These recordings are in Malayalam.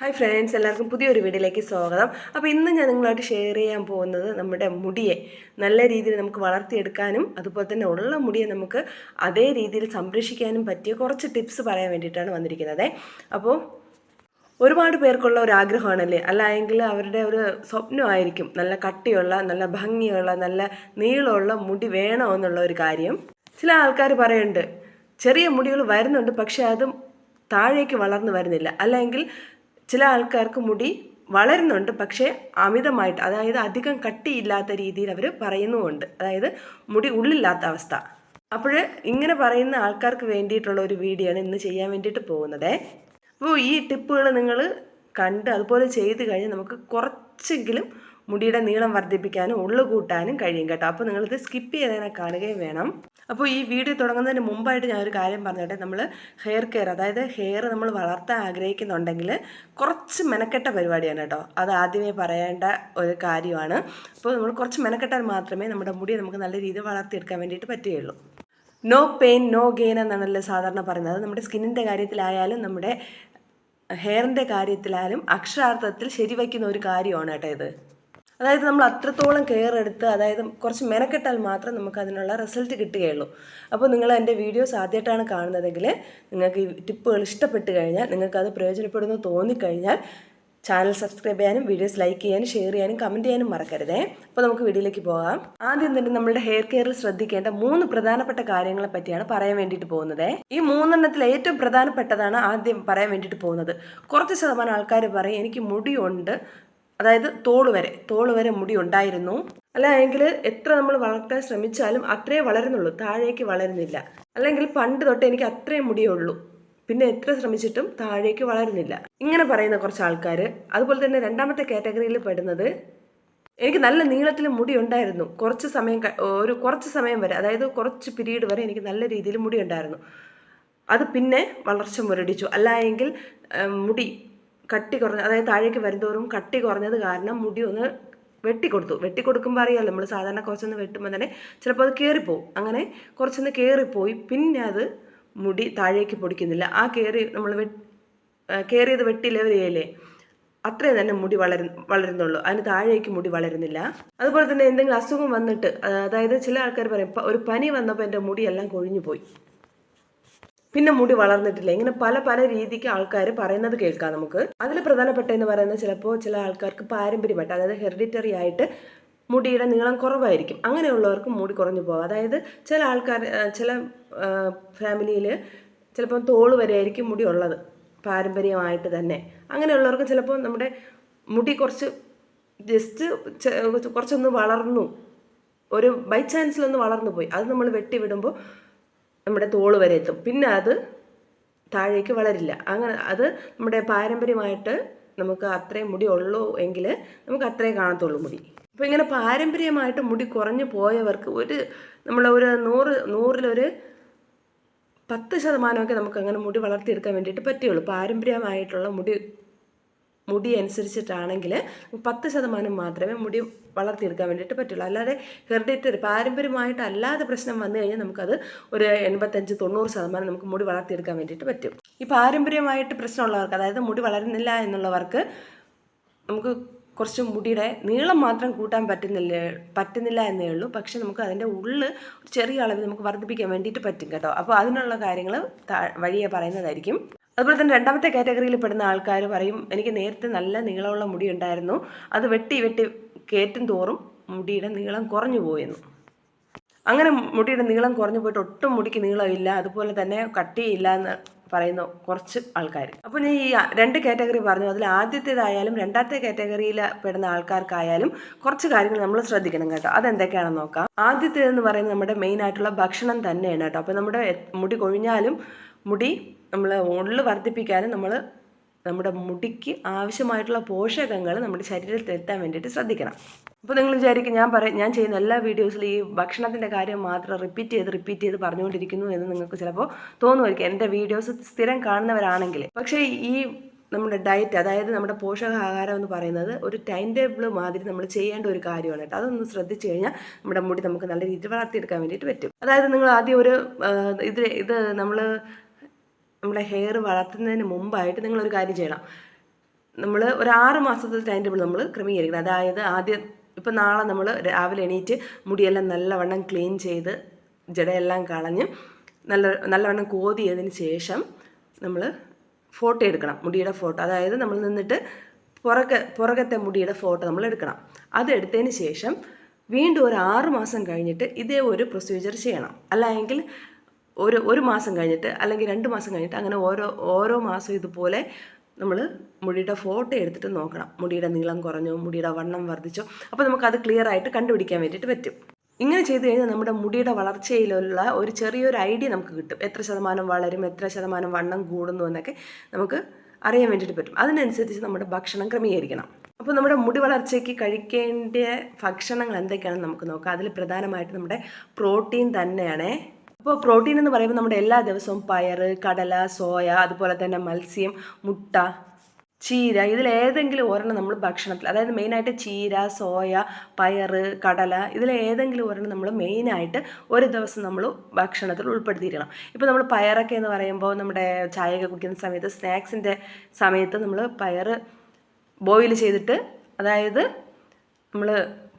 ഹായ് ഫ്രണ്ട്സ് എല്ലാവർക്കും പുതിയൊരു വീഡിയോയിലേക്ക് സ്വാഗതം. അപ്പോൾ ഇന്ന് ഞാൻ നിങ്ങളായിട്ട് ഷെയർ ചെയ്യാൻ പോകുന്നത് നമ്മുടെ മുടിയെ. നല്ല രീതിയിൽ നമുക്ക് വളർത്തിയെടുക്കാനും അതുപോലെ തന്നെ ഉള്ള മുടിയെ നമുക്ക് അതേ രീതിയിൽ സംരക്ഷിക്കാനും പറ്റിയ കുറച്ച് ടിപ്സ് പറയാൻ വേണ്ടിയിട്ടാണ് വന്നിരിക്കുന്നത്. അപ്പോൾ ഒരുപാട് പേർക്കുള്ള ഒരു ആഗ്രഹമാണല്ലേ? അല്ല എങ്കിൽ അവരുടെ ഒരു സ്വപ്നമായിരിക്കും. നല്ല കട്ടിയുള്ള നല്ല ഭംഗിയുള്ള നല്ല നീളമുള്ള മുടി വേണമെന്നുള്ള ഒരു കാര്യം. ചില ആൾക്കാർ പറയുന്നുണ്ട് ചെറിയ മുടികൾ വരുന്നുണ്ട് പക്ഷേ അതും താഴേക്ക് വളർന്നു വരുന്നില്ല. അല്ലെങ്കിൽ ചില ആൾക്കാർക്ക് മുടി വളരുന്നുണ്ട് പക്ഷേ അമിതമായിട്ട് അതായത് അധികം കട്ടിയില്ലാത്ത രീതിയിൽ അവർ പറയുന്നുമുണ്ട്. അതായത് മുടി ഉള്ളില്ലാത്ത അവസ്ഥ. അപ്പോൾ ഇങ്ങനെ പറയുന്ന ആൾക്കാർക്ക് വേണ്ടിയിട്ടുള്ള ഒരു വീഡിയോ ആണ് ഇന്ന് ചെയ്യാൻ വേണ്ടിയിട്ട് പോകുന്നത്. അപ്പോൾ ഈ ടിപ്പുകൾ നിങ്ങൾ കണ്ട് അതുപോലെ ചെയ്ത് കഴിഞ്ഞാൽ നമുക്ക് കുറച്ചെങ്കിലും മുടിയുടെ നീളം വർദ്ധിപ്പിക്കാനും ഉള്ളു കൂട്ടാനും കഴിയും കേട്ടോ. അപ്പോൾ നിങ്ങളിത് സ്കിപ്പ് ചെയ്തതിനെ കാണുകയും വേണം. അപ്പോൾ ഈ വീഡിയോ തുടങ്ങുന്നതിന് മുമ്പായിട്ട് ഞാൻ ഒരു കാര്യം പറഞ്ഞോട്ടെ. നമ്മൾ ഹെയർ കെയർ അതായത് ഹെയർ നമ്മൾ വളർത്താൻ ആഗ്രഹിക്കുന്നുണ്ടെങ്കിൽ കുറച്ച് മെനക്കെട്ട പരിപാടിയാണ് കേട്ടോ. അത് ആദ്യമേ പറയേണ്ട ഒരു കാര്യമാണ്. അപ്പോൾ നമ്മൾ കുറച്ച് മെനക്കെട്ടാൽ മാത്രമേ നമ്മുടെ മുടി നമുക്ക് നല്ല രീതിയിൽ വളർത്തിയെടുക്കാൻ വേണ്ടിയിട്ട് പറ്റുകയുള്ളൂ. നോ പെയിൻ നോ ഗെയിൻ എന്നാണല്ലോ സാധാരണ പറയുന്നത്. നമ്മുടെ സ്കിന്നിന്റെ കാര്യത്തിലായാലും നമ്മുടെ ഹെയറിന്റെ കാര്യത്തിലായാലും അക്ഷരാർത്ഥത്തിൽ ശരിവയ്ക്കുന്ന ഒരു കാര്യമാണ് കേട്ടോ ഇത്. അതായത് നമ്മൾ അത്രത്തോളം കെയർ എടുത്ത് അതായത് കുറച്ച് മെനക്കെട്ടാൽ മാത്രം നമുക്ക് അതിനുള്ള റിസൾട്ട് കിട്ടുകയുള്ളൂ. അപ്പോൾ നിങ്ങൾ എന്റെ വീഡിയോസ് ആദ്യമായിട്ടാണ് കാണുന്നതെങ്കിൽ നിങ്ങൾക്ക് ഈ ടിപ്പുകൾ ഇഷ്ടപ്പെട്ട് കഴിഞ്ഞാൽ നിങ്ങൾക്ക് അത് പ്രയോജനപ്പെടുന്നു തോന്നിക്കഴിഞ്ഞാൽ ചാനൽ സബ്സ്ക്രൈബ് ചെയ്യാനും വീഡിയോസ് ലൈക്ക് ചെയ്യാനും ഷെയർ ചെയ്യാനും കമന്റ് ചെയ്യാനും മറക്കരുതേ. അപ്പോൾ നമുക്ക് വീഡിയോയിലേക്ക് പോകാം. ആദ്യം തന്നെ നമ്മുടെ ഹെയർ കെയറിൽ ശ്രദ്ധിക്കേണ്ട മൂന്ന് പ്രധാനപ്പെട്ട കാര്യങ്ങളെ പറ്റിയാണ് പറയാൻ വേണ്ടിയിട്ട് പോകുന്നത്. ഈ മൂന്നെണ്ണത്തിൽ ഏറ്റവും പ്രധാനപ്പെട്ടതാണ് ആദ്യം പറയാൻ വേണ്ടിയിട്ട് പോകുന്നത്. കുറച്ച് ശതമാനം ആൾക്കാർ പറയും എനിക്ക് മുടിയുണ്ട് അതായത് തോൾ വരെ തോൾ വരെ മുടി ഉണ്ടായിരുന്നു. അല്ല എങ്കിൽ എത്ര നമ്മൾ വളർത്താൻ ശ്രമിച്ചാലും അത്രേ വളരുന്നുള്ളൂ താഴേക്ക് വളരുന്നില്ല. അല്ലെങ്കിൽ പണ്ട് തൊട്ട് എനിക്ക് അത്രയും മുടിയേ ഉള്ളൂ പിന്നെ എത്ര ശ്രമിച്ചിട്ടും താഴേക്ക് വളരുന്നില്ല. ഇങ്ങനെ പറയുന്ന കുറച്ച് ആൾക്കാർ അതുപോലെ തന്നെ രണ്ടാമത്തെ കാറ്റഗറിയിൽ പെടുന്നത് എനിക്ക് നല്ല നീളത്തിൽ മുടി ഉണ്ടായിരുന്നു. കുറച്ച് സമയം ഒരു കുറച്ച് സമയം വരെ അതായത് കുറച്ച് പിരീഡ് വരെ എനിക്ക് നല്ല രീതിയിൽ മുടി ഉണ്ടായിരുന്നു. അത് പിന്നെ വളർച്ച മുരടിച്ചു. അല്ല എങ്കിൽ മുടി കട്ടി കുറഞ്ഞ അതായത് താഴേക്ക് വരുന്തോറും കട്ടി കുറഞ്ഞത് കാരണം മുടി ഒന്ന് വെട്ടിക്കൊടുത്തു. വെട്ടിക്കൊടുക്കുമ്പോൾ അറിയാമല്ലോ നമ്മൾ സാധാരണ കുറച്ചൊന്ന് വെട്ടുമ്പോൾ തന്നെ ചിലപ്പോൾ അത് കയറിപ്പോവും അങ്ങനെ കുറച്ചൊന്ന് കയറിപ്പോയി പിന്നെ അത് മുടി താഴേക്ക് പൊടിക്കുന്നില്ല. ആ കയറി നമ്മൾ വെ കയറിയത് വെട്ടി ലെവൽ ചെയ്യല്ലേ അത്രയും തന്നെ മുടി വളരു വളരുന്നുള്ളൂ. അതിന് താഴേക്ക് മുടി വളരുന്നില്ല. അതുപോലെ തന്നെ എന്തെങ്കിലും അസുഖം വന്നിട്ട് അതായത് ചില ആൾക്കാർ പറയും ഒരു പനി വന്നപ്പോൾ എന്റെ മുടിയെല്ലാം കൊഴിഞ്ഞു പോയി പിന്നെ മുടി വളർന്നിട്ടില്ല. ഇങ്ങനെ പല പല രീതിക്ക് ആൾക്കാർ പറയുന്നത് കേൾക്കാം നമുക്ക്. അതിൽ പ്രധാനപ്പെട്ട എന്ന് പറയുന്നത് ചിലപ്പോൾ ചില ആൾക്കാർക്ക് പാരമ്പര്യമായിട്ട് അതായത് ഹെറിഡിറ്ററി ആയിട്ട് മുടിയുടെ നീളം കുറവായിരിക്കും. അങ്ങനെയുള്ളവർക്ക് മുടി കുറഞ്ഞു പോകും. അതായത് ചില ആൾക്കാർ ചില ഫാമിലിയിൽ ചിലപ്പോൾ തോൾ വരെ ആയിരിക്കും മുടി ഉള്ളത്. പാരമ്പര്യമായിട്ട് തന്നെ. അങ്ങനെയുള്ളവർക്ക് ചിലപ്പോൾ നമ്മുടെ മുടി കുറച്ച് ജസ്റ്റ് കുറച്ചൊന്ന് വളർന്നു. ഒരു ബൈ ചാൻസിലൊന്ന് വളർന്നു പോയി. അത് നമ്മൾ വെട്ടി വിടുമ്പോൾ നമ്മുടെ തോൾ വരെ എത്തും. പിന്നെ അത് താഴേക്ക് വളരില്ല. അങ്ങനെ അത് നമ്മുടെ പാരമ്പര്യമായിട്ട് നമുക്ക് അത്രയും മുടി ഉള്ളൂ എങ്കിൽ നമുക്ക് അത്രേ കാണത്തുള്ളൂ മുടി. അപ്പോൾ ഇങ്ങനെ പാരമ്പര്യമായിട്ട് മുടി കുറഞ്ഞു പോയവർക്ക് ഒരു നമ്മൾ ഒരു നൂറ് നൂറിലൊരു പത്ത് ശതമാനമൊക്കെ നമുക്ക് അങ്ങനെ മുടി വളർത്തിയെടുക്കാൻ വേണ്ടിയിട്ട് പറ്റുകയുള്ളൂ. പാരമ്പര്യമായിട്ടുള്ള മുടി മുടി അനുസരിച്ചിട്ടാണെങ്കിൽ പത്ത് ശതമാനം മാത്രമേ മുടി വളർത്തിയെടുക്കാൻ വേണ്ടിയിട്ട് പറ്റുള്ളൂ. അല്ലാതെ ഹെറിഡിറ്ററി പാരമ്പര്യമായിട്ട് അല്ലാതെ പ്രശ്നം വന്നു കഴിഞ്ഞാൽ നമുക്കത് ഒരു എൺപത്തഞ്ച് തൊണ്ണൂറ് ശതമാനം നമുക്ക് മുടി വളർത്തിയെടുക്കാൻ വേണ്ടിയിട്ട് പറ്റും. ഈ പാരമ്പര്യമായിട്ട് പ്രശ്നമുള്ളവർക്ക് അതായത് മുടി വളരുന്നില്ല എന്നുള്ളവർക്ക് നമുക്ക് കുറച്ച് മുടിയുടെ നീളം മാത്രം കൂട്ടാൻ പറ്റുന്നില്ല പറ്റുന്നില്ല എന്നേ ഉള്ളൂ. പക്ഷെ നമുക്ക് അതിന്റെ ഉള്ള് ചെറിയ അളവിൽ നമുക്ക് വർദ്ധിപ്പിക്കാൻ വേണ്ടിയിട്ട് പറ്റും കേട്ടോ. അപ്പോൾ അതിനുള്ള കാര്യങ്ങൾ വഴിയെ പറയുന്നതായിരിക്കും. അതുപോലെ തന്നെ രണ്ടാമത്തെ കാറ്റഗറിയിൽ പെടുന്ന ആൾക്കാർ പറയും എനിക്ക് നേരത്തെ നല്ല നീളമുള്ള മുടി ഉണ്ടായിരുന്നു. അത് വെട്ടി വെട്ടി കയറ്റും തോറും മുടിയുടെ നീളം കുറഞ്ഞു പോയെന്നു. അങ്ങനെ മുടിയുടെ നീളം കുറഞ്ഞു പോയിട്ട് ഒട്ടും മുടിക്ക് നീളമില്ല അതുപോലെ തന്നെ കട്ടിയില്ല എന്ന് പറയുന്ന കുറച്ച് ആൾക്കാർ അപ്പോൾ ഞാൻ ഈ രണ്ട് കാറ്റഗറി പറഞ്ഞു. അതിൽ ആദ്യത്തേതായാലും രണ്ടാമത്തെ കാറ്റഗറിയിൽ പെടുന്ന ആൾക്കാർക്കായാലും കുറച്ച് കാര്യങ്ങൾ നമ്മൾ ശ്രദ്ധിക്കണം കേട്ടോ. അതെന്തൊക്കെയാണെന്ന് നോക്കാം. ആദ്യത്തേതെന്ന് പറയുന്നത് നമ്മുടെ മെയിൻ ആയിട്ടുള്ള ഭക്ഷണം തന്നെയാണ് കേട്ടോ. അപ്പോൾ നമ്മുടെ മുടി കൊഴിഞ്ഞാലും മുടി നമ്മൾ ഉള്ളു വർദ്ധിപ്പിക്കാനും നമ്മൾ നമ്മുടെ മുടിക്ക് ആവശ്യമായിട്ടുള്ള പോഷകങ്ങൾ നമ്മുടെ ശരീരത്തിൽ എത്താൻ വേണ്ടിയിട്ട് ശ്രദ്ധിക്കണം. അപ്പോൾ നിങ്ങൾ വിചാരിക്കും ഞാൻ പറയും ഞാൻ ചെയ്യുന്ന എല്ലാ വീഡിയോസിലും ഈ ഭക്ഷണത്തിന്റെ കാര്യം മാത്രം റിപ്പീറ്റ് ചെയ്ത് റിപ്പീറ്റ് ചെയ്ത് പറഞ്ഞുകൊണ്ടിരിക്കുന്നു എന്ന് നിങ്ങൾക്ക് ചിലപ്പോൾ തോന്നുമായിരിക്കും. എന്റെ വീഡിയോസ് സ്ഥിരം കാണുന്നവരാണെങ്കിൽ. പക്ഷേ ഈ നമ്മുടെ ഡയറ്റ് അതായത് നമ്മുടെ പോഷകാഹാരം എന്ന് പറയുന്നത് ഒരു ടൈം ടേബിൾ മാതിരി നമ്മൾ ചെയ്യേണ്ട ഒരു കാര്യമാണ് കേട്ടോ. അതൊന്ന് ശ്രദ്ധിച്ചു കഴിഞ്ഞാൽ നമ്മുടെ മുടി നമുക്ക് നല്ല രീതിയിൽ വളർത്തിയെടുക്കാൻ വേണ്ടിയിട്ട് പറ്റും. അതായത് നിങ്ങൾ ആദ്യം ഒരു ഇത് ഇത് നമ്മൾ നമ്മുടെ ഹെയർ വളർത്തുന്നതിന് മുമ്പായിട്ട് നിങ്ങളൊരു കാര്യം ചെയ്യണം. നമ്മൾ ഒരു ആറ് മാസത്തെ ടൈം ടേബിൾ നമ്മൾ ക്രമീകരിക്കണം. അതായത് ആദ്യം ഇപ്പം നാളെ നമ്മൾ രാവിലെ എണീറ്റ് മുടിയെല്ലാം നല്ലവണ്ണം ക്ലീൻ ചെയ്ത് ജടയെല്ലാം കളഞ്ഞ് നല്ല നല്ലവണ്ണം കോതിയതിന് ശേഷം നമ്മൾ ഫോട്ടോ എടുക്കണം. മുടിയുടെ ഫോട്ടോ അതായത് നമ്മൾ നിന്നിട്ട് പുറകെ പുറകത്തെ മുടിയുടെ ഫോട്ടോ നമ്മൾ എടുക്കണം. അത് എടുത്തതിന് ശേഷം വീണ്ടും ഒരു ആറ് മാസം കഴിഞ്ഞിട്ട് ഇതേ ഒരു പ്രൊസീജിയർ ചെയ്യണം. അല്ലെങ്കിൽ ഒരു ഒരു മാസം കഴിഞ്ഞിട്ട് അല്ലെങ്കിൽ രണ്ട് മാസം കഴിഞ്ഞിട്ട് അങ്ങനെ ഓരോ ഓരോ മാസം ഇതുപോലെ നമ്മൾ മുടിയുടെ ഫോട്ടോ എടുത്തിട്ട് നോക്കണം. മുടിയുടെ നീളം കുറഞ്ഞോ മുടിയുടെ വണ്ണം വർദ്ധിച്ചോ. അപ്പോൾ നമുക്കത് ക്ലിയർ ആയിട്ട് കണ്ടുപിടിക്കാൻ വേണ്ടിയിട്ട് പറ്റും. ഇങ്ങനെ ചെയ്തു കഴിഞ്ഞാൽ നമ്മുടെ മുടിയുടെ വളർച്ചയിലുള്ള ഒരു ചെറിയൊരു ഐഡിയ നമുക്ക് കിട്ടും. എത്ര ശതമാനം വളരും എത്ര ശതമാനം വണ്ണം കൂടുന്നു എന്നൊക്കെ നമുക്ക് അറിയാൻ വേണ്ടിയിട്ട് പറ്റും. അതിനനുസരിച്ച് നമ്മുടെ ഭക്ഷണം ക്രമീകരിക്കണം. അപ്പോൾ നമ്മുടെ മുടി വളർച്ചയ്ക്ക് കഴിക്കേണ്ട ഭക്ഷണങ്ങൾ എന്തൊക്കെയാണെന്ന് നമുക്ക് നോക്കാം. അതിൽ പ്രധാനമായിട്ട് നമ്മുടെ പ്രോട്ടീൻ തന്നെയാണേ അപ്പോൾ പ്രോട്ടീൻ എന്ന് പറയുമ്പോൾ നമ്മുടെ എല്ലാ ദിവസവും പയർ കടല സോയ അതുപോലെ തന്നെ മത്സ്യം മുട്ട ചീര ഇതിൽ ഏതെങ്കിലും ഒരെണ്ണം നമ്മൾ ഭക്ഷണത്തിൽ അതായത് മെയിനായിട്ട് ചീര സോയ പയർ കടല ഇതിൽ ഏതെങ്കിലും ഒരെണ്ണം നമ്മൾ മെയിനായിട്ട് ഒരു ദിവസം നമ്മൾ ഭക്ഷണത്തിൽ ഉൾപ്പെടുത്തിയിരിക്കണം. ഇപ്പോൾ നമ്മൾ പയറൊക്കെ എന്ന് പറയുമ്പോൾ നമ്മുടെ ചായയൊക്കെ കുടിക്കുന്ന സമയത്ത് സ്നാക്സിന്റെ സമയത്ത് നമ്മൾ പയർ ബോയിൽ ചെയ്തിട്ട് അതായത് നമ്മൾ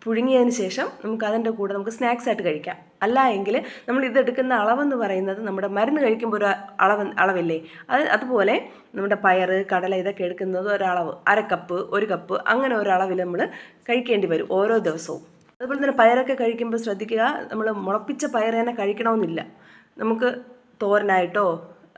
പുഴുങ്ങിയതിന് ശേഷം നമുക്ക് അതിന്റെ കൂടെ നമുക്ക് സ്നാക്സ് ആയിട്ട് കഴിക്കാം. അല്ല എങ്കിൽ നമ്മൾ ഇതെടുക്കുന്ന അളവെന്ന് പറയുന്നത് നമ്മുടെ മരുന്ന് കഴിക്കുമ്പോൾ ഒരു അളവ് അളവില്ലേ? അത് അതുപോലെ നമ്മുടെ പയർ കടല ഇതൊക്കെ എടുക്കുന്നത് ഒരളവ് അര കപ്പ് ഒരു കപ്പ് അങ്ങനെ ഒരളവിൽ നമ്മൾ കഴിക്കേണ്ടി വരും ഓരോ ദിവസവും. അതുപോലെ തന്നെ പയറൊക്കെ കഴിക്കുമ്പോൾ ശ്രദ്ധിക്കുക നമ്മൾ മുളപ്പിച്ച പയർ തന്നെ കഴിക്കണമെന്നില്ല. നമുക്ക് തോരനായിട്ടോ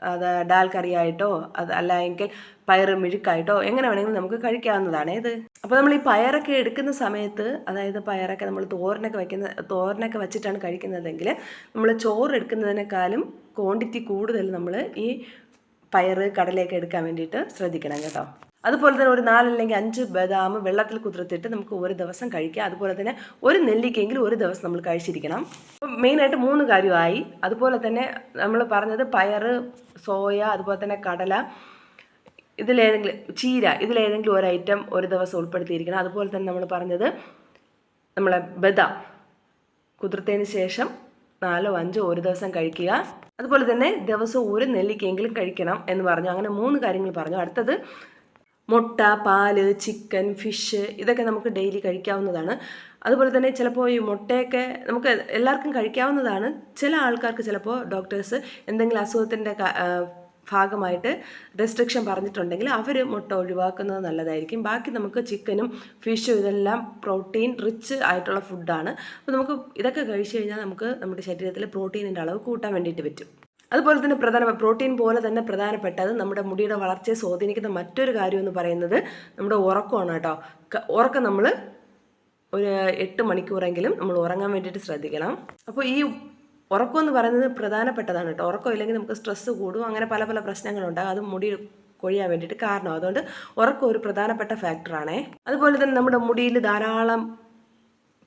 അത് ഡാൽ കറിയായിട്ടോ അത് അല്ലെങ്കിൽ പയറ് മെഴുക്കായിട്ടോ എങ്ങനെ വേണമെങ്കിലും നമുക്ക് കഴിക്കാവുന്നതാണ്. ഇത് അപ്പോൾ നമ്മൾ ഈ പയറൊക്കെ എടുക്കുന്ന സമയത്ത് അതായത് പയറൊക്കെ നമ്മൾ തോരനൊക്കെ വയ്ക്കുന്ന തോരനൊക്കെ വെച്ചിട്ടാണ് കഴിക്കുന്നതെങ്കിൽ നമ്മൾ ചോറ് എടുക്കുന്നതിനേക്കാളും ക്വാണ്ടിറ്റി കൂടുതൽ നമ്മൾ ഈ പയർ കടലയൊക്കെ എടുക്കാൻ വേണ്ടിയിട്ട് ശ്രദ്ധിക്കണം കേട്ടോ. അതുപോലെ തന്നെ ഒരു നാലല്ലെങ്കിൽ അഞ്ച് ബദാം വെള്ളത്തിൽ കുതിർത്തിട്ട് നമുക്ക് ഒരു ദിവസം കഴിക്കാം. അതുപോലെ തന്നെ ഒരു നെല്ലിക്കെങ്കിലും ഒരു ദിവസം നമ്മൾ കഴിച്ചിരിക്കണം. അപ്പം മെയിനായിട്ട് മൂന്ന് കാര്യമായി. അതുപോലെ തന്നെ നമ്മൾ പറഞ്ഞത് പയറ് സോയ അതുപോലെ തന്നെ കടല ഇതിലേതെങ്കിലും ചീര ഇതിലേതെങ്കിലും ഒരു ഐറ്റം ഒരു ദിവസം ഉൾപ്പെടുത്തിയിരിക്കണം. അതുപോലെ തന്നെ നമ്മൾ പറഞ്ഞത് നമ്മളെ ബദാം കുതിർത്തതിന് ശേഷം നാലോ അഞ്ചോ ഒരു ദിവസം കഴിക്കുക. അതുപോലെ തന്നെ ദിവസം ഒരു നെല്ലിക്കെങ്കിലും കഴിക്കണം എന്ന് പറഞ്ഞു. അങ്ങനെ മൂന്ന് കാര്യങ്ങൾ പറഞ്ഞു. അടുത്തത് മുട്ട പാൽ ചിക്കൻ ഫിഷ് ഇതൊക്കെ നമുക്ക് ഡെയിലി കഴിക്കാവുന്നതാണ്. അതുപോലെ തന്നെ ചിലപ്പോൾ ഈ മുട്ടയൊക്കെ നമുക്ക് എല്ലാവർക്കും കഴിക്കാവുന്നതാണ്. ചില ആൾക്കാർക്ക് ചിലപ്പോൾ ഡോക്ടേഴ്സ് എന്തെങ്കിലും അസുഖത്തിന്റെ ഭാഗമായിട്ട് റെസ്ട്രിക്ഷൻ പറഞ്ഞിട്ടുണ്ടെങ്കിൽ അവർ മുട്ട ഒഴിവാക്കുന്നത് നല്ലതായിരിക്കും. ബാക്കി നമുക്ക് ചിക്കനും ഫിഷും ഇതെല്ലാം പ്രോട്ടീൻ റിച്ച് ആയിട്ടുള്ള ഫുഡാണ് അപ്പോൾ നമുക്ക് ഇതൊക്കെ കഴിച്ചു കഴിഞ്ഞാൽ നമുക്ക് നമ്മുടെ ശരീരത്തിൽ പ്രോട്ടീനിന്റെ അളവ് കൂട്ടാൻ വേണ്ടിയിട്ട് പറ്റും. അതുപോലെ തന്നെ പ്രധാന പ്രോട്ടീൻ പോലെ തന്നെ പ്രധാനപ്പെട്ടത് നമ്മുടെ മുടിയുടെ വളർച്ചയെ സ്വാധീനിക്കുന്ന മറ്റൊരു കാര്യം എന്ന് പറയുന്നത് നമ്മുടെ ഉറക്കമാണ് കേട്ടോ. ഉറക്കം നമ്മൾ ഒരു എട്ട് മണിക്കൂറെങ്കിലും നമ്മൾ ഉറങ്ങാൻ വേണ്ടിയിട്ട് ശ്രദ്ധിക്കണം. അപ്പോൾ ഈ ഉറക്കം എന്ന് പറയുന്നത് പ്രധാനപ്പെട്ടതാണ് കേട്ടോ. ഉറക്കം ഇല്ലെങ്കിൽ നമുക്ക് സ്ട്രെസ്സ് കൂടും. അങ്ങനെ പല പല പ്രശ്നങ്ങളുണ്ടാകും അത് മുടി കൊഴിയാൻ വേണ്ടിയിട്ട് കാരണം. അതുകൊണ്ട് ഉറക്കം ഒരു പ്രധാനപ്പെട്ട ഫാക്ടറാണേ അതുപോലെ തന്നെ നമ്മുടെ മുടിയിൽ ധാരാളം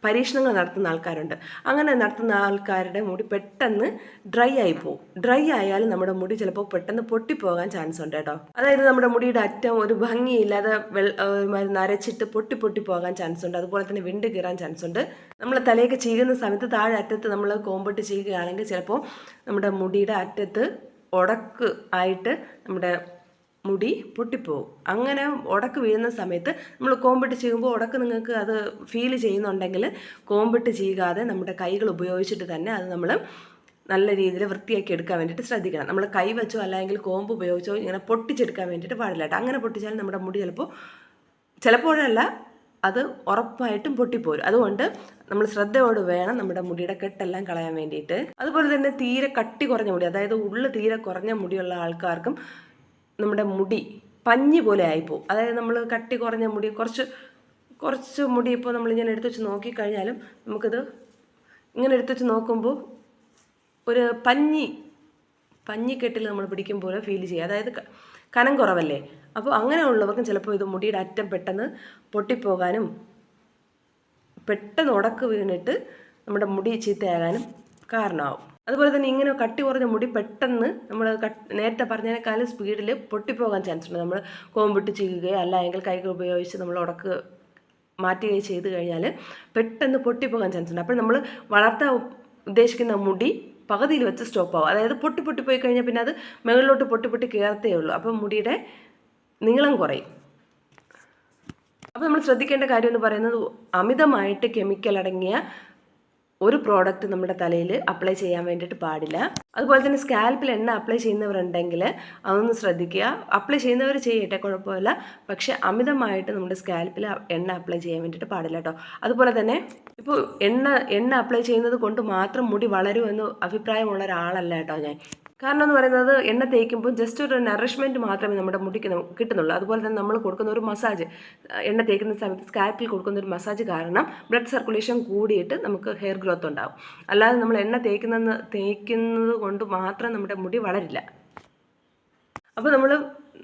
പരീക്ഷണങ്ങൾ നടത്തുന്ന ആൾക്കാരുണ്ട്. അങ്ങനെ നടത്തുന്ന ആൾക്കാരുടെ മുടി പെട്ടെന്ന് ഡ്രൈ ആയി പോകും. ഡ്രൈ ആയാലും നമ്മുടെ മുടി ചിലപ്പോൾ പെട്ടെന്ന് പൊട്ടിപ്പോകാൻ ചാൻസ് ഉണ്ട് കേട്ടോ. അതായത് നമ്മുടെ മുടിയുടെ അറ്റം ഒരു ഭംഗിയില്ലാതെ നരച്ചിട്ട് പൊട്ടി പൊട്ടി പോകാൻ ചാൻസ് ഉണ്ട്. അതുപോലെ തന്നെ വിണ്ട് കീറാൻ ചാൻസ് ഉണ്ട്. നമ്മൾ തലയൊക്കെ ചീകുന്ന സമയത്ത് താഴെ അറ്റത്ത് നമ്മൾ കോമ്പിട്ട് ചെയ്യുകയാണെങ്കിൽ ചിലപ്പോൾ നമ്മുടെ മുടിയുടെ അറ്റത്ത് ഉടക്ക് ആയിട്ട് നമ്മുടെ മുടി പൊട്ടിപ്പോവും. അങ്ങനെ ഉടക്ക് വീഴുന്ന സമയത്ത് നമ്മൾ കോമ്പിട്ട് ചെയ്യുമ്പോൾ ഉടക്ക് നിങ്ങൾക്ക് അത് ഫീൽ ചെയ്യുന്നുണ്ടെങ്കിൽ കോമ്പിട്ട് ചെയ്യാതെ നമ്മുടെ കൈകൾ ഉപയോഗിച്ചിട്ട് തന്നെ അത് നമ്മൾ നല്ല രീതിയിൽ വൃത്തിയാക്കി എടുക്കാൻ വേണ്ടിയിട്ട് ശ്രദ്ധിക്കണം. നമ്മൾ കൈ വെച്ചോ അല്ലെങ്കിൽ കോമ്പ് ഉപയോഗിച്ചോ ഇങ്ങനെ പൊട്ടിച്ചെടുക്കാൻ വേണ്ടിയിട്ട് പാടില്ല അങ്ങനെ പൊട്ടിച്ചാൽ നമ്മുടെ മുടി ചിലപ്പോൾ ചിലപ്പോഴല്ല അത് ഉറപ്പായിട്ടും പൊട്ടിപ്പോരും. അതുകൊണ്ട് നമ്മൾ ശ്രദ്ധയോട് വേണം നമ്മുടെ മുടിയുടെ കെട്ടെല്ലാം കളയാൻ വേണ്ടിയിട്ട്. അതുപോലെ തന്നെ തീരെ കട്ടി കുറഞ്ഞ മുടി അതായത് ഉള്ളു തീരെ കുറഞ്ഞ മുടിയുള്ള ആൾക്കാർക്കും നമ്മുടെ മുടി പഞ്ഞി പോലെ ആയിപ്പോവും. അതായത് നമ്മൾ കട്ടി കുറഞ്ഞ മുടി കുറച്ച് കുറച്ച് മുടി ഇപ്പോൾ നമ്മളിങ്ങനെ എടുത്ത് വെച്ച് നോക്കിക്കഴിഞ്ഞാലും നമുക്കിത് ഇങ്ങനെ എടുത്ത് വെച്ച് നോക്കുമ്പോൾ ഒരു പഞ്ഞി പഞ്ഞിക്കെട്ടിൽ നമ്മൾ പിടിക്കും പോലെ ഫീൽ ചെയ്യുക അതായത് കനം കുറവല്ലേ? അപ്പോൾ അങ്ങനെയുള്ളവർക്കും ചിലപ്പോൾ ഇത് മുടിയുടെ അറ്റം പെട്ടെന്ന് പൊട്ടിപ്പോകാനും പെട്ടെന്ന് ഉടക്ക് വീണിട്ട് നമ്മുടെ മുടി ചീത്തയാകാനും കാരണമാവും. അതുപോലെ തന്നെ ഇങ്ങനെ കട്ടി കുറഞ്ഞ മുടി പെട്ടെന്ന് നമ്മൾ നേരത്തെ പറഞ്ഞതിനേക്കാളും സ്പീഡിൽ പൊട്ടിപ്പോകാൻ ചാൻസ് ഉണ്ട്. നമ്മൾ കോമ്പിട്ട് ചെയ്യുകയോ അല്ല എങ്കിൽ കൈകൾ ഉപയോഗിച്ച് നമ്മൾ ഉടക്ക് മാറ്റുകയോ ചെയ്ത് കഴിഞ്ഞാൽ പെട്ടെന്ന് പൊട്ടിപ്പോകാൻ ചാൻസ് ഉണ്ട്. അപ്പോൾ നമ്മൾ വളർത്താൻ ഉദ്ദേശിക്കുന്ന മുടി പകുതിയിൽ വെച്ച് സ്റ്റോപ്പ് ആവും. അതായത് പൊട്ടി പൊട്ടി പോയി കഴിഞ്ഞാൽ പിന്നെ അത് മുകളിലോട്ട് പൊട്ടി പൊട്ടി കയറത്തേ ഉള്ളൂ. അപ്പം മുടിയുടെ നീളം കുറയും. അപ്പോൾ നമ്മൾ ശ്രദ്ധിക്കേണ്ട കാര്യം എന്ന് പറയുന്നത് അമിതമായിട്ട് കെമിക്കൽ അടങ്ങിയ ഒരു പ്രോഡക്റ്റ് നമ്മുടെ തലയിൽ അപ്ലൈ ചെയ്യാൻ വേണ്ടിയിട്ട് പാടില്ല. അതുപോലെ തന്നെ സ്കാൽപ്പിൽ എണ്ണ അപ്ലൈ ചെയ്യുന്നവരുണ്ടെങ്കിൽ അതൊന്ന് ശ്രദ്ധിക്കുക. അപ്ലൈ ചെയ്യുന്നവർ ചെയ്യട്ടെ കുഴപ്പമില്ല. പക്ഷേ അമിതമായിട്ട് നമ്മുടെ സ്കാൽപ്പിൽ എണ്ണ അപ്ലൈ ചെയ്യാൻ വേണ്ടിയിട്ട് പാടില്ല കേട്ടോ. അതുപോലെ തന്നെ ഇപ്പോൾ എണ്ണ എണ്ണ അപ്ലൈ ചെയ്യുന്നത് കൊണ്ട് മാത്രം മുടി വളരുമെന്ന് അഭിപ്രായമുള്ള ഒരാളല്ല കേട്ടോ ഞാൻ. കാരണം എന്ന് പറയുന്നത് എണ്ണ തേക്കുമ്പോൾ ജസ്റ്റ് ഒരു നറിഷ്മെന്റ് മാത്രമേ നമ്മുടെ മുടിക്ക് കിട്ടുന്നുള്ളൂ. അതുപോലെ തന്നെ നമ്മൾ കൊടുക്കുന്ന ഒരു മസാജ് എണ്ണ തേക്കുന്ന സമയത്ത് സ്കാൽപ്പിൽ കൊടുക്കുന്ന ഒരു മസാജ് കാരണം ബ്ലഡ് സർക്കുലേഷൻ കൂടിയിട്ട് നമുക്ക് ഹെയർ ഗ്രോത്ത് ഉണ്ടാവും. അല്ലാതെ നമ്മൾ എണ്ണ തേക്കുന്ന തേക്കുന്നത് കൊണ്ട് മാത്രം നമ്മുടെ മുടി വളരില്ല. അപ്പോൾ നമ്മൾ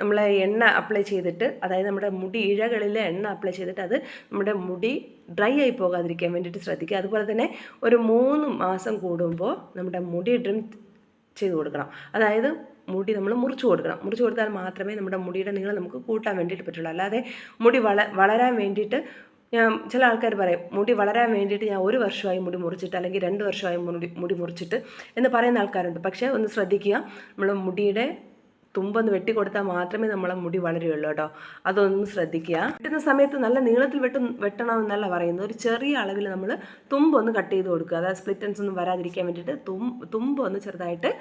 നമ്മളെ എണ്ണ അപ്ലൈ ചെയ്തിട്ട് അതായത് നമ്മുടെ മുടി ഇഴകളിൽ എണ്ണ അപ്ലൈ ചെയ്തിട്ട് അത് നമ്മുടെ മുടി ഡ്രൈ ആയി പോകാതിരിക്കാൻ വേണ്ടിയിട്ട് ശ്രദ്ധിക്കുക. അതുപോലെ തന്നെ ഒരു മൂന്ന് മാസം കൂടുമ്പോൾ നമ്മുടെ മുടി ഡ്രിം ചെയ്ത് കൊടുക്കണം. അതായത് മുടി നമ്മൾ മുറിച്ച് കൊടുക്കണം. മുറിച്ച് കൊടുത്താൽ മാത്രമേ നമ്മുടെ മുടിയുടെ നീളം നമുക്ക് കൂട്ടാൻ വേണ്ടിയിട്ട് പറ്റുള്ളൂ. അല്ലാതെ മുടി വള വളരാൻ വേണ്ടിയിട്ട് ഞാൻ ചില ആൾക്കാർ പറയും മുടി വളരാൻ വേണ്ടിയിട്ട് ഞാൻ ഒരു വർഷമായി മുടി മുറിച്ചിട്ട് അല്ലെങ്കിൽ രണ്ട് വർഷമായി മുടി മുടി മുറിച്ചിട്ട് എന്ന് പറയുന്ന ആൾക്കാരുണ്ട്. പക്ഷേ ഒന്ന് ശ്രദ്ധിക്കുക നമ്മൾ മുടിയുടെ തുമ്പൊന്ന് വെട്ടിക്കൊടുത്താൽ മാത്രമേ നമ്മളെ മുടി വളരുകയുള്ളൂ കേട്ടോ. അതൊന്നും ശ്രദ്ധിക്കുക. വെട്ടുന്ന സമയത്ത് നല്ല നീളത്തിൽ വെട്ടും വെട്ടണമെന്നല്ല പറയുന്നത്. ഒരു ചെറിയ അളവിൽ നമ്മൾ തുമ്പൊന്ന് കട്ട് ചെയ്ത് കൊടുക്കുക. അതായത് സ്പ്ലിറ്റൻസ് ഒന്നും വരാതിരിക്കാൻ വേണ്ടിയിട്ട് തും തുമ്പൊന്ന് ചെറുതായിട്ട്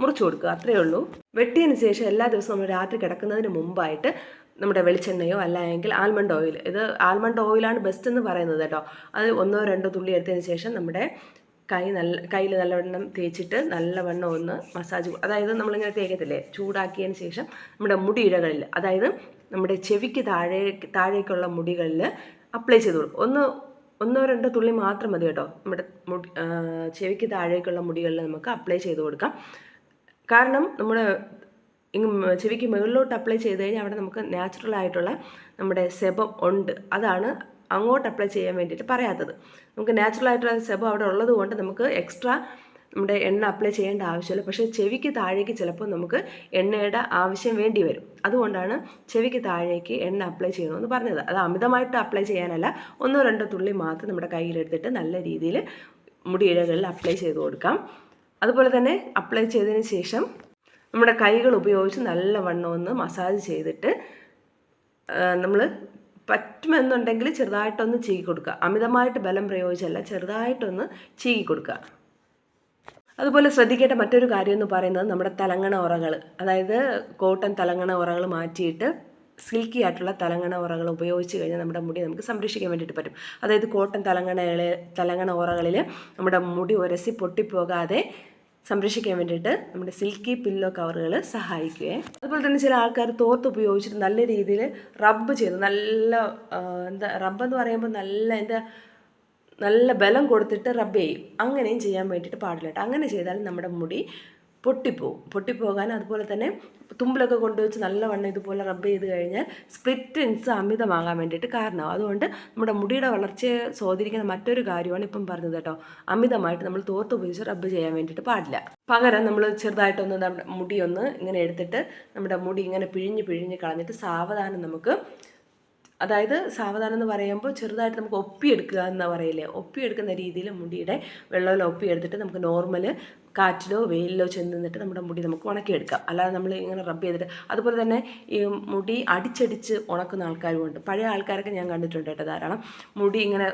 മുറിച്ചു കൊടുക്കുക. അത്രയേ ഉള്ളൂ. വെട്ടിയതിന് ശേഷം എല്ലാ ദിവസവും നമ്മൾ രാത്രി കിടക്കുന്നതിന് മുമ്പായിട്ട് നമ്മുടെ വെളിച്ചെണ്ണയോ അല്ല എങ്കിൽ ആൽമണ്ട് ഓയിൽ ഇത് ആൽമണ്ട് ഓയിലാണ് ബെസ്റ്റ് എന്ന് പറയുന്നത് കേട്ടോ. അത് ഒന്നോ രണ്ടോ തുള്ളി എടുത്തതിന് ശേഷം നമ്മുടെ കൈ നല്ല കയ്യിൽ നല്ലവണ്ണം തേച്ചിട്ട് നല്ലവണ്ണം ഒന്ന് മസാജ് അതായത് നമ്മളിങ്ങനെ തേക്കത്തില്ലേ? ചൂടാക്കിയതിന് ശേഷം നമ്മുടെ മുടിയിഴകളിൽ അതായത് നമ്മുടെ ചെവിക്ക് താഴെ താഴേക്കുള്ള മുടികളിൽ അപ്ലൈ ചെയ്ത് കൊടുക്കും. ഒന്ന് ഒന്നോ രണ്ടോ തുള്ളി മാത്രം മതി കേട്ടോ. നമ്മുടെ മുടി ചെവിക്ക് താഴേക്കുള്ള മുടികളിൽ നമുക്ക് അപ്ലൈ ചെയ്ത് കൊടുക്കാം. കാരണം നമ്മുടെ ചെവിക്ക് മുകളിലോട്ട് അപ്ലൈ ചെയ്ത് കഴിഞ്ഞാൽ അവിടെ നമുക്ക് നാച്ചുറൽ ആയിട്ടുള്ള നമ്മുടെ സെബം ഉണ്ട്. അതാണ് അങ്ങോട്ട് അപ്ലൈ ചെയ്യാൻ വേണ്ടിയിട്ട് പറയാത്തത്. നമുക്ക് നാച്ചുറൽ ആയിട്ടുള്ള സെബം അവിടെ ഉള്ളത് കൊണ്ട് നമുക്ക് എക്സ്ട്രാ നമ്മുടെ എണ്ണ അപ്ലൈ ചെയ്യേണ്ട ആവശ്യമില്ല. പക്ഷേ ചെവിക്ക് താഴേക്ക് ചിലപ്പോൾ നമുക്ക് എണ്ണയുടെ ആവശ്യം വേണ്ടി വരും. അതുകൊണ്ടാണ് ചെവിക്ക് താഴേക്ക് എണ്ണ അപ്ലൈ ചെയ്യണമെന്ന് പറഞ്ഞത്. അത് അമിതമായിട്ട് അപ്ലൈ ചെയ്യാനല്ല ഒന്നോ രണ്ടോ തുള്ളി മാത്രം നമ്മുടെ കയ്യിലെടുത്തിട്ട് നല്ല രീതിയിൽ മുടിയിഴകളിൽ അപ്ലൈ ചെയ്ത് കൊടുക്കാം. അതുപോലെ തന്നെ അപ്ലൈ ചെയ്തതിന് ശേഷം നമ്മുടെ കൈകൾ ഉപയോഗിച്ച് നല്ലവണ്ണം ഒന്ന് മസാജ് ചെയ്തിട്ട് നമ്മൾ പറ്റുമെന്നുണ്ടെങ്കിൽ ചെറുതായിട്ടൊന്ന് ചീകി കൊടുക്കുക. അമിതമായിട്ട് ബലം പ്രയോഗിച്ചല്ല ചെറുതായിട്ടൊന്ന് ചീകി കൊടുക്കുക. അതുപോലെ ശ്രദ്ധിക്കേണ്ട മറ്റൊരു കാര്യം എന്ന് പറയുന്നത് നമ്മുടെ തലങ്ങണ ഉറകൾ. അതായത് കോട്ടൺ തലങ്ങണ ഉറകൾ മാറ്റിയിട്ട് സിൽക്കി ആയിട്ടുള്ള തലങ്ങണ ഉറകൾ ഉപയോഗിച്ച് കഴിഞ്ഞാൽ നമ്മുടെ മുടി നമുക്ക് സംരക്ഷിക്കാൻ വേണ്ടിയിട്ട് പറ്റും. അതായത് കോട്ടൺ തലങ്ങണ തലങ്ങണ ഉറകളിൽ നമ്മുടെ മുടി ഉരസി പൊട്ടിപ്പോകാതെ സംരക്ഷിക്കാൻ വേണ്ടിയിട്ട് നമ്മുടെ സിൽക്കി പില്ലോ കവറുകൾ സഹായിക്കുകയെ. അതുപോലെ തന്നെ ചില ആൾക്കാർ തോർത്ത് ഉപയോഗിച്ചിട്ട് നല്ല രീതിയിൽ റബ്ബ് ചെയ്ത് നല്ല എന്താ റബ്ബ് എന്ന് പറയുമ്പോൾ നല്ല എന്താ നല്ല ബലം കൊടുത്തിട്ട് റബ്ബ് ചെയ്യും. അങ്ങനെയും ചെയ്യാൻ വേണ്ടിയിട്ട് പാടില്ല അങ്ങനെ ചെയ്താൽ നമ്മുടെ മുടി പൊട്ടിപ്പോവും. പൊട്ടിപ്പോകാൻ അതുപോലെ തന്നെ തുമ്പിലൊക്കെ കൊണ്ടുവച്ച് നല്ലവണ്ണം ഇതുപോലെ റബ്ബ് ചെയ്ത് കഴിഞ്ഞാൽ സ്പ്ലിറ്റൻസ് അമിതമാകാൻ വേണ്ടിയിട്ട് കാരണമാവും. അതുകൊണ്ട് നമ്മുടെ മുടിയുടെ വളർച്ചയെ സ്വാധീനിക്കുന്ന മറ്റൊരു കാര്യമാണ് ഇപ്പം പറഞ്ഞത് കേട്ടോ. അമിതമായിട്ട് നമ്മൾ തോർത്ത് ഉപയോഗിച്ച് റബ്ബ് ചെയ്യാൻ വേണ്ടിയിട്ട് പാടില്ല. പകരം നമ്മൾ ചെറുതായിട്ടൊന്ന് നമ്മുടെ മുടിയൊന്ന് ഇങ്ങനെ എടുത്തിട്ട് നമ്മുടെ മുടി ഇങ്ങനെ പിഴിഞ്ഞ് പിഴിഞ്ഞ് കളഞ്ഞിട്ട് സാവധാനം നമുക്ക് അതായത് സാവധാനം എന്ന് പറയുമ്പോൾ ചെറുതായിട്ട് നമുക്ക് ഒപ്പിയെടുക്കുക എന്ന് പറയില്ലേ? ഒപ്പിയെടുക്കുന്ന രീതിയിൽ മുടിയുടെ വെള്ളമെല്ലാം ഒപ്പിയെടുത്തിട്ട് നമുക്ക് നോർമൽ കാറ്റിലോ വെയിലിലോ ചെന്ന് നിന്നിട്ട് നമ്മുടെ മുടി നമുക്ക് ഉണക്കിയെടുക്കാം അല്ലാതെ നമ്മൾ ഇങ്ങനെ റബ്ബ് ചെയ്തിട്ട് അതുപോലെ തന്നെ ഈ മുടി അടിച്ചടിച്ച് ഉണക്കുന്ന ആൾക്കാരും ഉണ്ട്. പഴയ ആൾക്കാരൊക്കെ ഞാൻ കണ്ടിട്ടുണ്ട് കേട്ടോ ധാരാളം. മുടി ഇങ്ങനെ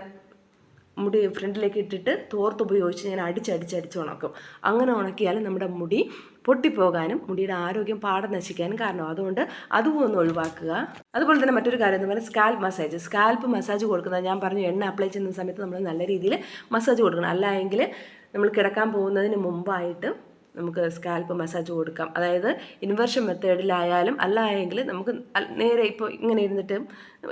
മുടി ഫ്രണ്ടിലേക്ക് ഇട്ടിട്ട് തോർത്ത് ഉപയോഗിച്ച് ഞാൻ അടിച്ചടിച്ചടിച്ച് ഉണക്കും. അങ്ങനെ ഉണക്കിയാൽ നമ്മുടെ മുടി പൊട്ടിപ്പോകാനും മുടിയുടെ ആരോഗ്യം പാടം നശിക്കാനും കാരണം. അതുകൊണ്ട് അതും ഒന്ന് ഒഴിവാക്കുക. അതുപോലെ തന്നെ മറ്റൊരു കാര്യം എന്ന് പറയുന്നത് സ്കാൽപ്പ് മസാജ് സ്കാൽപ്പ് മസാജ് കൊടുക്കുന്നത് ഞാൻ പറഞ്ഞു എണ്ണ അപ്ലൈ ചെയ്യുന്ന സമയത്ത് നമ്മൾ നല്ല രീതിയിൽ മസാജ് കൊടുക്കണം. അല്ല എങ്കിൽ നമ്മൾ കിടക്കാൻ പോകുന്നതിന് മുമ്പായിട്ട് നമുക്ക് സ്കാൽപ്പ് മസാജ് കൊടുക്കാം. അതായത് ഇൻവേർഷൻ മെത്തേഡിലായാലും അല്ല എങ്കിൽ നമുക്ക് നേരെ ഇപ്പോൾ ഇങ്ങനെ ഇരുന്നിട്ട്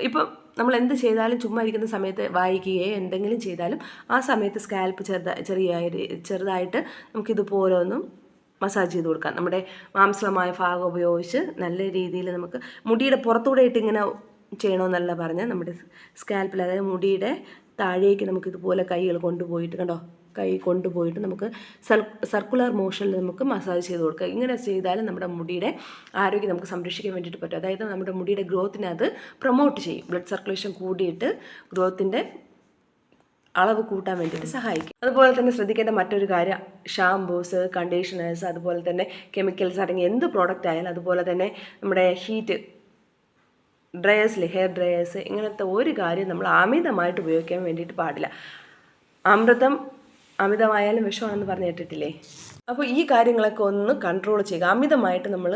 ഇപ്പോൾ നമ്മൾ എന്ത് ചെയ്താലും ചുമ്മാ ഇരിക്കുന്ന സമയത്ത് വായിക്കുകയോ എന്തെങ്കിലും ചെയ്താലും ആ സമയത്ത് സ്കാൽപ്പ് ചെറുതായി ചെറിയ ചെറുതായിട്ട് നമുക്കിതുപോലെ ഒന്നും മസാജ് ചെയ്ത് കൊടുക്കാം. നമ്മുടെ മാംസമായ ഭാഗം ഉപയോഗിച്ച് നല്ല രീതിയിൽ നമുക്ക് മുടിയുടെ പുറത്തൂടെ ഇട്ട് ഇങ്ങനെ ചെയ്യണമെന്നല്ല പറഞ്ഞാൽ നമ്മുടെ സ്കാൽപ്പിൽ അതായത് മുടിയുടെ താഴേക്ക് നമുക്ക് ഇതുപോലെ കൈകൾ കൊണ്ടുപോയിട്ട് കണ്ടോ? കൈ കൊണ്ടുപോയിട്ട് നമുക്ക് സർക്കുലർ മോഷനിൽ നമുക്ക് മസാജ് ചെയ്ത് കൊടുക്കുക ഇങ്ങനെ ചെയ്താൽ നമ്മുടെ മുടിയുടെ ആരോഗ്യം നമുക്ക് സംരക്ഷിക്കാൻ വേണ്ടിയിട്ട് പറ്റും. അതായത് നമ്മുടെ മുടിയുടെ ഗ്രോത്തിനെ അത് പ്രൊമോട്ട് ചെയ്യും. ബ്ലഡ് സർക്കുലേഷൻ കൂടിയിട്ട് ഗ്രോത്തിന്റെ അളവ് കൂട്ടാൻ വേണ്ടിയിട്ട് സഹായിക്കും. അതുപോലെ തന്നെ ശ്രദ്ധിക്കേണ്ട മറ്റൊരു കാര്യം ഷാംപൂസ് കണ്ടീഷണേഴ്സ് അതുപോലെ തന്നെ കെമിക്കൽസ് അടങ്ങിയ എന്ത് പ്രോഡക്റ്റ് ആയാലും അതുപോലെ തന്നെ നമ്മുടെ ഹീറ്റ് ഡ്രയേഴ്സിൽ ഹെയർ ഡ്രയേഴ്സ് ഇങ്ങനത്തെ ഒരു കാര്യം നമ്മൾ അമിതമായിട്ട് ഉപയോഗിക്കാൻ വേണ്ടിയിട്ട് പാടില്ല. അമൃതം അമിതമായാലും വിഷമാണെന്ന് പറഞ്ഞു കേട്ടിട്ടില്ലേ? അപ്പോൾ ഈ കാര്യങ്ങളൊക്കെ ഒന്ന് കൺട്രോൾ ചെയ്യുക. അമിതമായിട്ട് നമ്മൾ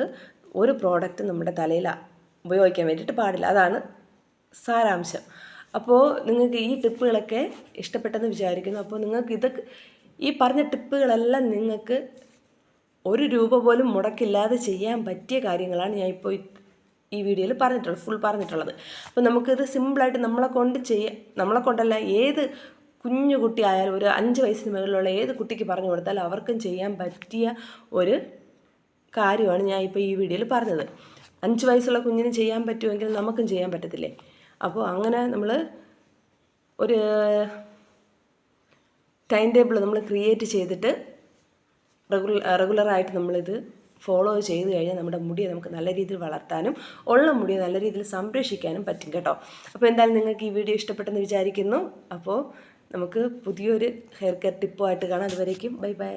ഒരു പ്രോഡക്റ്റ് നമ്മുടെ തലയിൽ ഉപയോഗിക്കാൻ വേണ്ടിയിട്ട് പാടില്ല. അതാണ് സാരാംശം. അപ്പോൾ നിങ്ങൾക്ക് ഈ ടിപ്പുകളൊക്കെ ഇഷ്ടപ്പെട്ടെന്ന് വിചാരിക്കുന്നു. അപ്പോൾ നിങ്ങൾക്ക് ഇതൊക്കെ ഈ പറഞ്ഞ ടിപ്പുകളെല്ലാം നിങ്ങൾക്ക് ഒരു രൂപ പോലും മുടക്കില്ലാതെ ചെയ്യാൻ പറ്റിയ കാര്യങ്ങളാണ് ഞാൻ ഇപ്പോൾ ഈ വീഡിയോയിൽ പറഞ്ഞിട്ടുള്ളത് ഫുൾ പറഞ്ഞിട്ടുള്ളത്. അപ്പോൾ നമുക്കിത് സിമ്പിളായിട്ട് നമ്മളെ കൊണ്ട് ചെയ്യാം നമ്മളെ കൊണ്ടല്ല ഏത് കുഞ്ഞു കുട്ടി ആയാലും ഒരു അഞ്ച് വയസ്സിന് മുകളിലുള്ള ഏത് കുട്ടിക്ക് പറഞ്ഞു കൊടുത്താൽ അവർക്കും ചെയ്യാൻ പറ്റിയ ഒരു കാര്യമാണ് ഞാൻ ഇപ്പോൾ ഈ വീഡിയോയിൽ പറഞ്ഞത്. അഞ്ച് വയസ്സുള്ള കുഞ്ഞിന് ചെയ്യാൻ പറ്റുമെങ്കിൽ നമുക്കും ചെയ്യാൻ പറ്റത്തില്ലേ? അപ്പോൾ അങ്ങനെ നമ്മൾ ഒരു ടൈം ടേബിൾ നമ്മൾ ക്രിയേറ്റ് ചെയ്തിട്ട് റെഗുലർ റെഗുലറായിട്ട് നമ്മളിത് ഫോളോ ചെയ്ത് കഴിഞ്ഞാൽ നമ്മുടെ മുടിയെ നമുക്ക് നല്ല രീതിയിൽ വളർത്താനും ഉള്ള മുടിയെ നല്ല രീതിയിൽ സംരക്ഷിക്കാനും പറ്റും കേട്ടോ. അപ്പോൾ എന്തായാലും നിങ്ങൾക്ക് ഈ വീഡിയോ ഇഷ്ടപ്പെട്ടെന്ന് വിചാരിക്കുന്നു. അപ്പോൾ നമുക്ക് പുതിയൊരു ഹെയർ കെയർ ടിപ്പുമായിട്ട് കാണാം. അതുവരേക്കും ബൈ ബൈ.